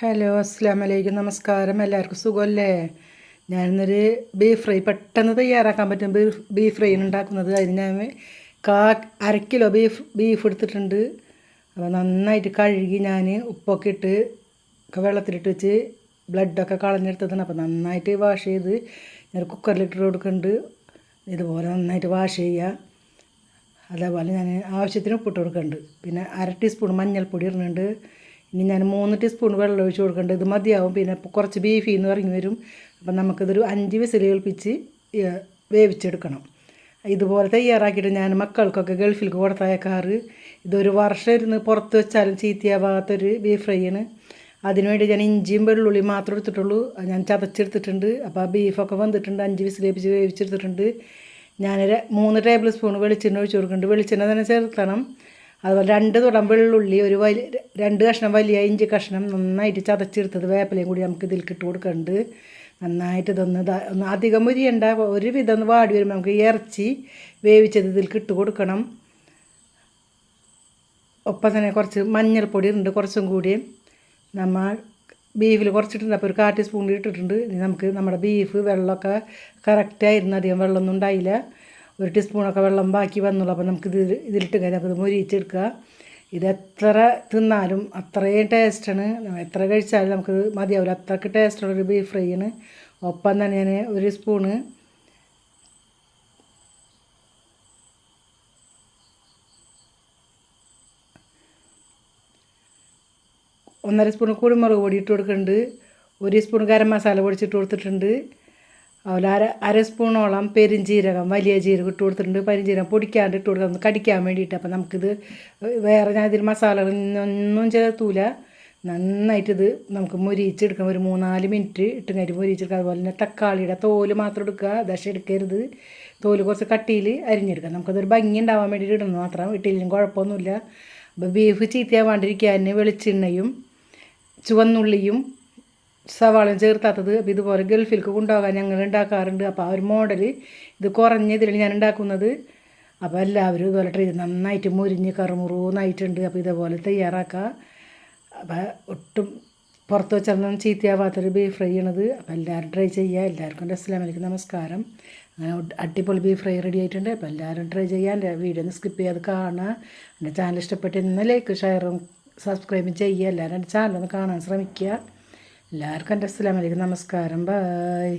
Hello അസ്സാം വലൈക്കും നമസ്കാരം. എല്ലാവർക്കും സുഖമല്ലേ? ഞാനിന്നൊരു ബീഫ് ഫ്രൈ പെട്ടെന്ന് തയ്യാറാക്കാൻ പറ്റും. ബീഫ് ബീഫ് ഫ്രൈ ഉണ്ടാക്കുന്നത്. അതിന് ഞാൻ കാ അര കിലോ ബീഫ് ബീഫ് എടുത്തിട്ടുണ്ട്. അപ്പോൾ നന്നായിട്ട് കഴുകി ഞാൻ ഉപ്പൊക്കെ ഇട്ട് വെള്ളത്തിലിട്ട് വെച്ച് ബ്ലഡൊക്കെ കളഞ്ഞെടുത്തതാണ്. അപ്പോൾ നന്നായിട്ട് വാഷ് ചെയ്ത് ഞാൻ കുക്കറിലിട്ട് കൊടുക്കുന്നുണ്ട്. ഇതുപോലെ നന്നായിട്ട് വാഷ് ചെയ്യുക. അതേപോലെ ഞാൻ ആവശ്യത്തിന് ഉപ്പിട്ട് കൊടുക്കുന്നുണ്ട്. പിന്നെ അര ടീസ്പൂൺ മഞ്ഞൾപ്പൊടി ഇടുന്നുണ്ട്. ഇനി ഞാൻ മൂന്ന് ടീസ്പൂൺ വെള്ളം ഒഴിച്ച് കൊടുക്കേണ്ടത് ഇത് മതിയാവും. പിന്നെ കുറച്ച് ബീഫിൽ നിന്ന് ഇറങ്ങി വരും. അപ്പം നമുക്കിതൊരു അഞ്ച് വിസിൽ കേൾപ്പിച്ച് വേവിച്ചെടുക്കണം. ഇതുപോലെ തയ്യാറാക്കിയിട്ട് ഞാൻ മക്കൾക്കൊക്കെ ഗൾഫിലേക്ക് കൊടുത്തയക്കാറ്. ഇതൊരു വർഷം ഇരുന്ന് പുറത്ത് വെച്ചാലും ചീത്തയാവാത്തൊരു ബീഫ് ഫ്രൈ ആണ്. അതിനുവേണ്ടി ഞാൻ ഇഞ്ചിയും വെള്ളുള്ളിയും മാത്രം എടുത്തിട്ടുള്ളൂ. ഞാൻ ചതച്ചെടുത്തിട്ടുണ്ട്. അപ്പോൾ ആ ബീഫൊക്കെ വന്നിട്ടുണ്ട്. അഞ്ച് വിസിലേപ്പിച്ച് വേവിച്ചെടുത്തിട്ടുണ്ട്. ഞാനൊരു മൂന്ന് ടേബിൾ സ്പൂൺ വെളിച്ചെണ്ണ ഒഴിച്ച് കൊടുക്കുന്നുണ്ട്. വെളിച്ചെണ്ണ തന്നെ ചേർത്തണം അതുപോലെ രണ്ട് തുടം വെള്ളുള്ളി ഒരു വലിയ രണ്ട് കഷ്ണം വലിയ ഇഞ്ചി കഷ്ണം നന്നായിട്ട് ചതച്ചെടുത്തത് വേപ്പലയും കൂടി നമുക്ക് ഇതിൽ ഇട്ട് കൊടുക്കുന്നുണ്ട് നന്നായിട്ട് ഇതൊന്ന് ഒന്ന് അധികം മുരിയണ്ട. ഒരു വിധം ഒന്ന് വാടി വരുമ്പോൾ നമുക്ക് ഇറച്ചി വേവിച്ചത് ഇതിൽ ഇട്ട് കൊടുക്കണം. ഒപ്പം തന്നെ കുറച്ച് മഞ്ഞൾപ്പൊടി ഉണ്ട് കുറച്ചും കൂടി. നമ്മൾ ബീഫിൽ കുറച്ചിട്ടുണ്ട്. അപ്പോൾ ഒരു കാ ടീസ്പൂൺ ഇട്ടിട്ടുണ്ട്. നമുക്ക് നമ്മുടെ ബീഫ് വെള്ളമൊക്കെ കറക്റ്റായിരുന്നു അധികം വെള്ളമൊന്നും ഉണ്ടായില്ല. ഒരു ടീസ്പൂണൊക്കെ വെള്ളം ബാക്കി വന്നുള്ളൂ. അപ്പോൾ നമുക്കിത് ഇതിലിട്ട് കഴിഞ്ഞാൽ നമുക്കിത് മൊരിയിച്ചെടുക്കുക. ഇത് എത്ര തിന്നാലും അത്രയും ടേസ്റ്റാണ്. എത്ര കഴിച്ചാലും നമുക്ക് മതിയാവില്ല. അത്രയ്ക്ക് ടേസ്റ്റുള്ളൊരു ബീഫ് ഫ്രൈ ആണ് ഒപ്പം തന്നെ ഞാൻ ഒരു സ്പൂണ് ഒന്നര സ്പൂൺ കുരുമുളക് പൊടി ഇട്ട് കൊടുക്കുന്നുണ്ട്. ഒരു സ്പൂൺ ഗരം മസാല പൊടിച്ചിട്ട് കൊടുത്തിട്ടുണ്ട്. അതുപോലെ അര അര സ്പൂണോളം പെരിഞ്ജീരകം വലിയ ജീരകം ഇട്ട് കൊടുത്തിട്ടുണ്ട്. പെരിഞ്ജീരകം പൊടിക്കാണ്ട് ഇട്ട് കൊടുക്കാം. കടിക്കാൻ വേണ്ടിയിട്ട്. അപ്പം നമുക്കിത് വേറെ ഞാൻ ഇതിൽ മസാലകളൊന്നും ചേർത്തൂല. നന്നായിട്ടിത് നമുക്ക് മുരിച്ചെടുക്കാം ഒരു മൂന്നാൽ മിനിറ്റ് ഇട്ട് കഴിഞ്ഞ് മുരിച്ചെടുക്കുക അതുപോലെ തന്നെ തക്കാളിയുടെ തോൽ മാത്രം എടുക്കുക. ദശ എടുക്കരുത്. തോൽ കുറച്ച് കട്ടിയിൽ അരിഞ്ഞെടുക്കുക നമുക്കതൊരു ഭംഗി ഉണ്ടാവാൻ വേണ്ടിയിട്ട് ഇടുന്നു മാത്രം. ഇട്ടില്ലെങ്കിലും കുഴപ്പമൊന്നുമില്ല. അപ്പോൾ ബീഫ് ചീത്തയാവാണ്ടിരിക്കാൻ വെളിച്ചെണ്ണയും ചുവന്നുള്ളിയും സവാളയും ചേർത്താത്തത് അപ്പോൾ ഇതുപോലെ ഗൾഫിലേക്ക് കൊണ്ടുപോകാൻ ഞങ്ങൾ ഉണ്ടാക്കാറുണ്ട്. അപ്പോൾ ആ ഒരു മോഡൽ ഇത് കുറഞ്ഞ ഇതിലാണ് ഞാൻ ഉണ്ടാക്കുന്നത്. അപ്പോൾ എല്ലാവരും ഇതുപോലെ ട്രീ നന്നായിട്ട് മുരിഞ്ഞ് കറുമുറൂന്നായിട്ടുണ്ട്. അപ്പോൾ ഇതേപോലെ തയ്യാറാക്കുക അപ്പോൾ ഒട്ടും പുറത്ത് വെച്ചാൽ ചീത്തയാവാത്തൊരു ബീഫ് ഫ്രൈ ചെയ്യണത് അപ്പോൾ എല്ലാവരും ട്രൈ ചെയ്യുക. എല്ലാവർക്കും അസ്സാം വലിക്കും നമസ്കാരം. അങ്ങനെ അടിപൊളി ബീഫ് ഫ്രൈ റെഡി ആയിട്ടുണ്ട്. അപ്പോൾ എല്ലാവരും ട്രൈ ചെയ്യുക. എന്റെ വീഡിയോ ഒന്ന് സ്കിപ്പ് ചെയ്യാതെ കാണുക. എന്റെ ചാനൽ ഇഷ്ടപ്പെട്ട് ഇന്നലേക്ക് ഷെയറും സബ്സ്ക്രൈബും ചെയ്യുക. എല്ലാവരും എന്റെ ചാനൽ ഒന്ന് കാണാൻ ശ്രമിക്കുക. എല്ലാവർക്കും എന്റെ അസ്സലാമലൈക്കും നമസ്കാരം. ബായ്